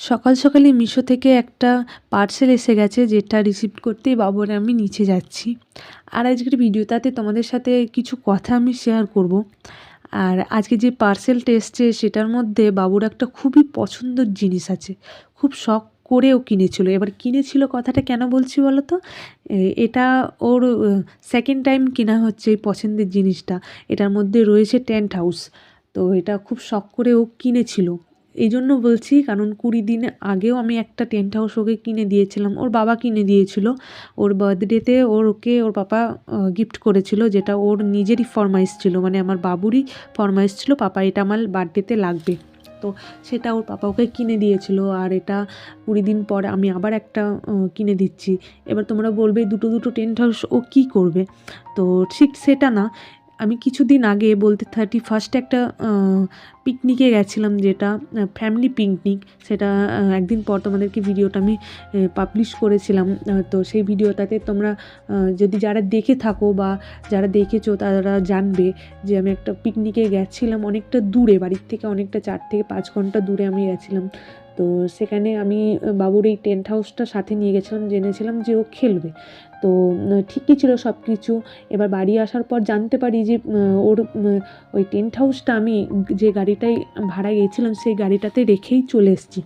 সকাল সকালই মিশো থেকে একটা পার্সেল এসে গেছে, যেটা রিসিভ করতেই বাবু আমি নিচে যাচ্ছি। আর আজকের ভিডিওটাতে তোমাদের সাথে কিছু কথা আমি শেয়ার করব। আর আজকে যে পার্সেলটা এসছে, সেটার মধ্যে বাবুর একটা খুবই পছন্দের জিনিস আছে। খুব শখ করেও কিনেছিল। এবার কিনেছিল কথাটা কেন বলছি বলো তো এটা ওর সেকেন্ড টাইম কেনা হচ্ছে এই পছন্দের জিনিসটা। এটার মধ্যে রয়েছে টেন্ট হাউস তো এটা খুব শখ করে ও কিনেছিল। এই জন্য বলছি, কারণ কুড়ি দিন আগেও আমি একটা টেন্ট হাউস ওকে কিনে দিয়েছিলাম। ওর বাবা কিনে দিয়েছিল। ওর বার্থডেতে ওর ওকে ওর পাপা গিফট করেছিল, যেটা ওর নিজেরই ফরমাইশ ছিল। মানে আমার বাবুরই ফরমাইশ ছিল, পাপা এটা আমার বার্থডেতে লাগবে। তো সেটা ওর পাপা ওকে কিনে দিয়েছিল। আর এটা কুড়ি দিন পর আমি আবার একটা কিনে দিচ্ছি। এবার তোমরা বলবে, দুটো দুটো টেন্ট হাউস ও কী করবে? তো ঠিক সেটা না। আমি কিছুদিন আগে বলতে থার্টি ফার্স্টে একটা পিকনিকে গেছিলাম যেটা ফ্যামিলি পিকনিক। সেটা একদিন পর তোমাদেরকে ভিডিওটা আমি পাবলিশ করেছিলাম। তো সেই ভিডিওটাতে তোমরা যদি যারা দেখে থাকো বা যারা দেখেছ তারা জানবে যে আমি একটা পিকনিকে গেছিলাম অনেকটা দূরে, বাড়ির থেকে অনেকটা চার থেকে পাঁচ ঘণ্টা দূরে আমি গেছিলাম। তো সেখানে আমি বাবুর এই টেন্ট হাউসটা সাথে নিয়ে গেছিলাম, জেনেছিলাম যে ও খেলবে। তো ঠিকই ছিল সব কিছু এবার বাড়ি আসার পর জানতে পারি যে ওর ওই টেন্ট হাউসটা আমি যে গাড়িটাই ভাড়া গিয়েছিলাম সেই গাড়িটাতে রেখেই চলে এসেছি।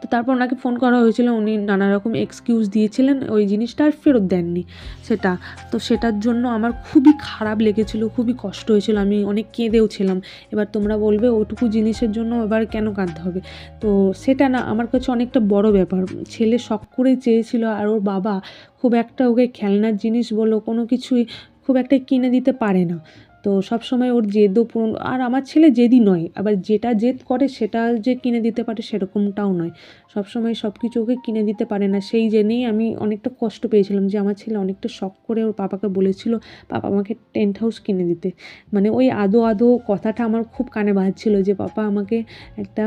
তো তারপর ওনাকে ফোন করা হয়েছিল, উনি নানা রকম এক্সকিউজ দিয়েছিলেন, ওই জিনিসটা আর ফেরত দেননি সেটা। তো সেটার জন্য আমার খুবই খারাপ লেগেছিল, খুবই কষ্ট হয়েছিল, আমি অনেক কেঁদেও ছিলাম। এবার তোমরা বলবে, ওটুকু জিনিসের জন্য এবার কেন কাঁদতে হবে? তো সেটা না, আমার কাছে অনেকটা বড় ব্যাপার। ছেলে শখ করেই চেয়েছিল, আর ওর বাবা খুব একটা ওকে খেলনার জিনিস বলো, কোনো কিছুই খুব একটা কিনে দিতে পারে না। তো সব সময় ওর জেদও পূরণ আর আমার ছেলে জেদি নয়। আবার যেটা জেদ করে সেটা যে কিনে দিতে পারে সেরকমটাও নয়। সব সময় সব কিছু ওকে কিনে দিতে পারে না। সেই জেনেই আমি অনেকটা কষ্ট পেয়েছিলাম যে আমার ছেলে অনেকটা শখ করে ওর পাপাকে বলেছিল, পাপা, আমাকে টেন্ট হাউস কিনে দিতে। মানে ওই আদো আদো কথাটা আমার খুব কানে বাজছিল যে, পাপা, আমাকে একটা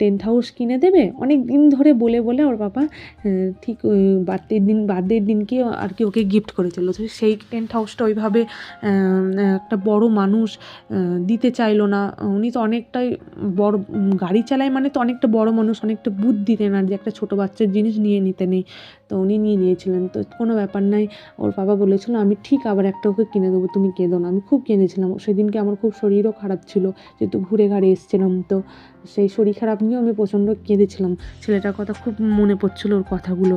টেন্ট হাউস কিনে দেবে? অনেক দিন ধরে বলে বলে ওর পাপা ঠিক বার্থডের দিন বার্থডের দিনকে আর কি ওকে গিফট করেছিল। সেই টেন্ট হাউসটা ওইভাবে একটা বড় মানুষ দিতে চাইলো না। উনি তো অনেকটাই বড়, গাড়ি চালায় মানে তো অনেকটা বড় মানুষ, অনেকটা বুদ্ধি দেন আর যে একটা ছোটো বাচ্চার জিনিস নিয়ে নিতে নেই। তো উনি নিয়ে নিয়েছিলেন। তো কোনো ব্যাপার নাই, ওর বাবা বলেছিল, আমি ঠিক আবার একটা ওকে কিনে দেবো, তুমি কেঁদো না। আমি খুব কেঁদেছিলাম। সেদিনকে আমার খুব শরীরও খারাপ ছিল, যেহেতু ঘুরে ঘাড়ে এসেছিলাম। তো সেই শরীর খারাপ নিয়েও আমি প্রচণ্ড কেঁদেছিলাম। ছেলেটার কথা খুব মনে পড়ছিল ওর কথাগুলো।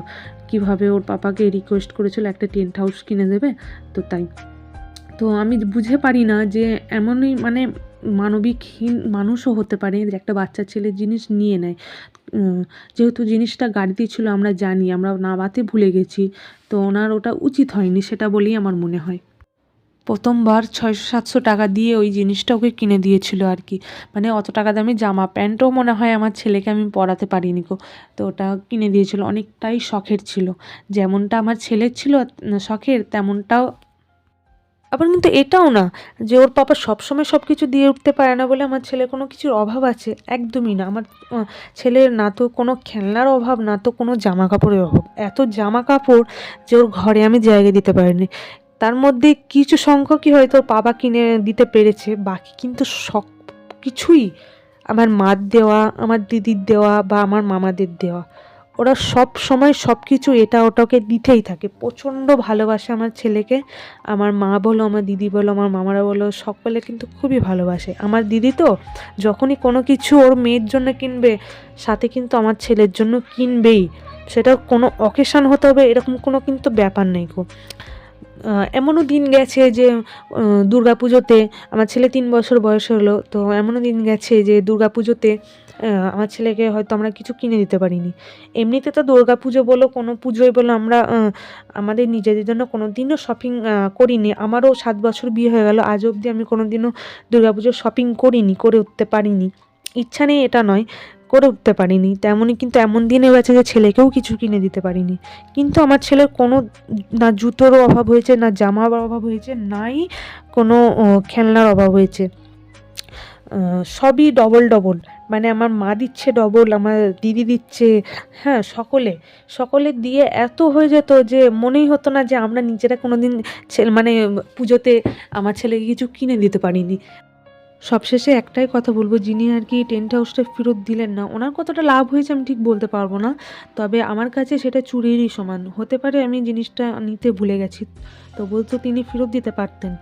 কীভাবে ওর পাপাকে রিকোয়েস্ট করেছিল, একটা টেন্ট হাউস কিনে দেবে? তো তাই। তো আমি বুঝে পারি না যে এমনই মানে মানবিকহীন মানুষও হতে পারে যে একটা বাচ্চা ছেলে জিনিস নিয়ে নেয়। যেহেতু জিনিসটা গাড়িতে ছিল, আমরা জানি, আমরা নামাতে ভুলে গেছি, তো ওনার ওটা উচিত হয়নি, সেটা বলেই আমার মনে হয়। প্রথমবার ছয়শো সাতশো টাকা দিয়ে ওই জিনিসটা ওকে কিনে দিয়েছিল আর কি। মানে অত টাকা দামি জামা প্যান্টও মনে হয় আমার ছেলেকে আমি পরাতে পারিনি গো, তো ওটা কিনে দিয়েছিল, অনেকটাই শখের ছিল। যেমনটা আমার ছেলের ছিল শখের, তেমনটাও আবার কিন্তু এটাও না যে ওর পাপা সবসময় সব কিছু দিয়ে উঠতে পারে না বলে আমার ছেলে কোনো কিছুর অভাব আছে, একদমই না। আমার ছেলের না তো কোনো খেলনার অভাব, না তো কোনো জামা কাপড়ের অভাব। এত জামা কাপড় যে ওর ঘরে আমি জায়গা দিতে পারিনি। তার মধ্যে কিছু সংখ্যকই হয়তো বাবা কিনে দিতে পেরেছে, বাকি কিন্তু সব কিছুই আমার মার দেওয়া, আমার দিদির দেওয়া বা আমার মামাদের দেওয়া। ওরা সব সময় সব কিছু এটা ওটাকে দিতেই থাকে। প্রচণ্ড ভালোবাসে আমার ছেলেকে। আমার মা বলো, আমার দিদি বলো, আমার মামারা বলো, সকলে কিন্তু খুবই ভালোবাসে। আমার দিদি তো যখনই কোনো কিছু ওর মেয়ের জন্য কিনবে, সাথে কিন্তু আমার ছেলের জন্য কিনবেই। সেটা কোনো অকেশান হতে হবে, এরকম কোনো কিন্তু ব্যাপার নেই খুব এমনও দিন গেছে যে দুর্গা পুজোতে আমার ছেলে তিন বছর বয়স হলো, তো এমনও দিন গেছে যে দুর্গা পুজোতে আমার ছেলেকে হয়তো আমরা কিছু কিনে দিতে পারিনি। এমনিতে তো দুর্গা পুজো বলো, কোনো পুজোয় বলো, আমরা আমাদের নিজেদের জন্য কোনো দিনও শপিং করিনি। আমারও সাত বছর বিয়ে হয়ে গেল, আজ অবধি আমি কোনো দিনও দুর্গা পুজোর শপিং করিনি, করে উঠতে পারিনি। ইচ্ছা নেই এটা নয়, করে উঠতে পারিনি। তেমনই কিন্তু এমন দিনে গেছে যে ছেলেকেও কিছু কিনে দিতে পারিনি। কিন্তু আমার ছেলের কোনো না জুতোরও অভাব হয়েছে, না জামার অভাব হয়েছে, নাই কোনো খেলনার অভাব হয়েছে। সবই ডবল ডবল মানে আমার মা দিচ্ছে ডবল আমার দিদি দিচ্ছে হ্যাঁ সকলে। সকলে দিয়ে এত হয়ে যেত যে মনেই হতো না যে আমরা নিজেরা কোনো দিন মানে পুজোতে আমার ছেলেকে কিছু কিনে দিতে পারিনি। সবশেষে একটাই কথা বলব, যিনি আর কি টেন্ট হাউসটা ফেরত দিলেন না, ওনার কতটা লাভ হয়েছে আমি ঠিক বলতে পারব না। তবে আমার কাছে সেটা চুরিরই সমান। হতে পারে আমি জিনিসটা নিতে ভুলে গেছি, তবুও তো তিনি ফেরত দিতে পারতেন।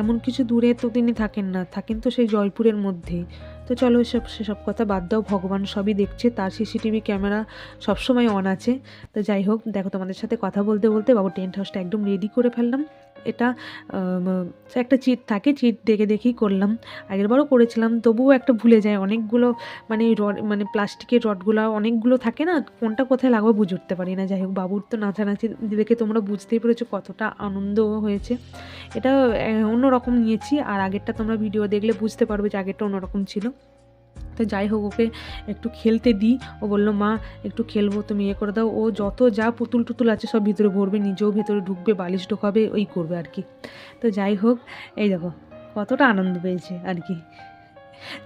এমন কিছু দূরে তো তিনি থাকেন না, থাকেন তো সেই জয়পুরের মধ্যে। তো চলো এসব, সেসব কথা বাদ দাও, ভগবান সবই দেখছে, তার সিসিটিভি ক্যামেরা সবসময় অন আছে। তো যাই হোক, দেখো তোমাদের সাথে কথা বলতে বলতে বাবু টেন্ট হাউসটা একদম রেডি করে ফেললাম। এটা একটা চিট থাকে, চিট দেখে দেখেই করলাম। আগেরবারও করেছিলাম, তবুও একটা ভুলে যায়। অনেকগুলো মানে রড মানে প্লাস্টিকের রডগুলো, অনেকগুলো থাকে না, কোনটা কোথায় লাগবে বুঝে উঠতে পারি না। যাই হোক, বাবুর তো নাচানাচি দেখে তোমরা বুঝতেই পেরেছ কতটা আনন্দ হয়েছে। এটা অন্যরকম নিয়েছি, আর আগেরটা তোমরা ভিডিও দেখলে বুঝতে পারবে যে আগেরটা অন্যরকম ছিল। তো যাই হোক, ওকে একটু খেলতে দিই। ও বলল, মা, একটু খেলব, তুমি ইয়ে করে দাও। ও যত যা পুতুল টুতুল আছে সব ভিতরে ভরবে, নিজেও ভেতরে ঢুকবে, বালিশ ঢোকাবে, ওই করবে আর কি। তো যাই হোক, এই দেখো, কতটা আনন্দ পেয়েছে আর কি।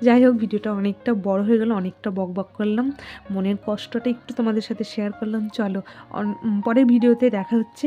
যাই হোক, ভিডিওটা অনেকটা বড় হয়ে গেল, অনেকটা বক বক করলাম। মনের কষ্টটা একটু তোমাদের সাথে শেয়ার করলাম। চলো পরের ভিডিওতে দেখা হচ্ছে।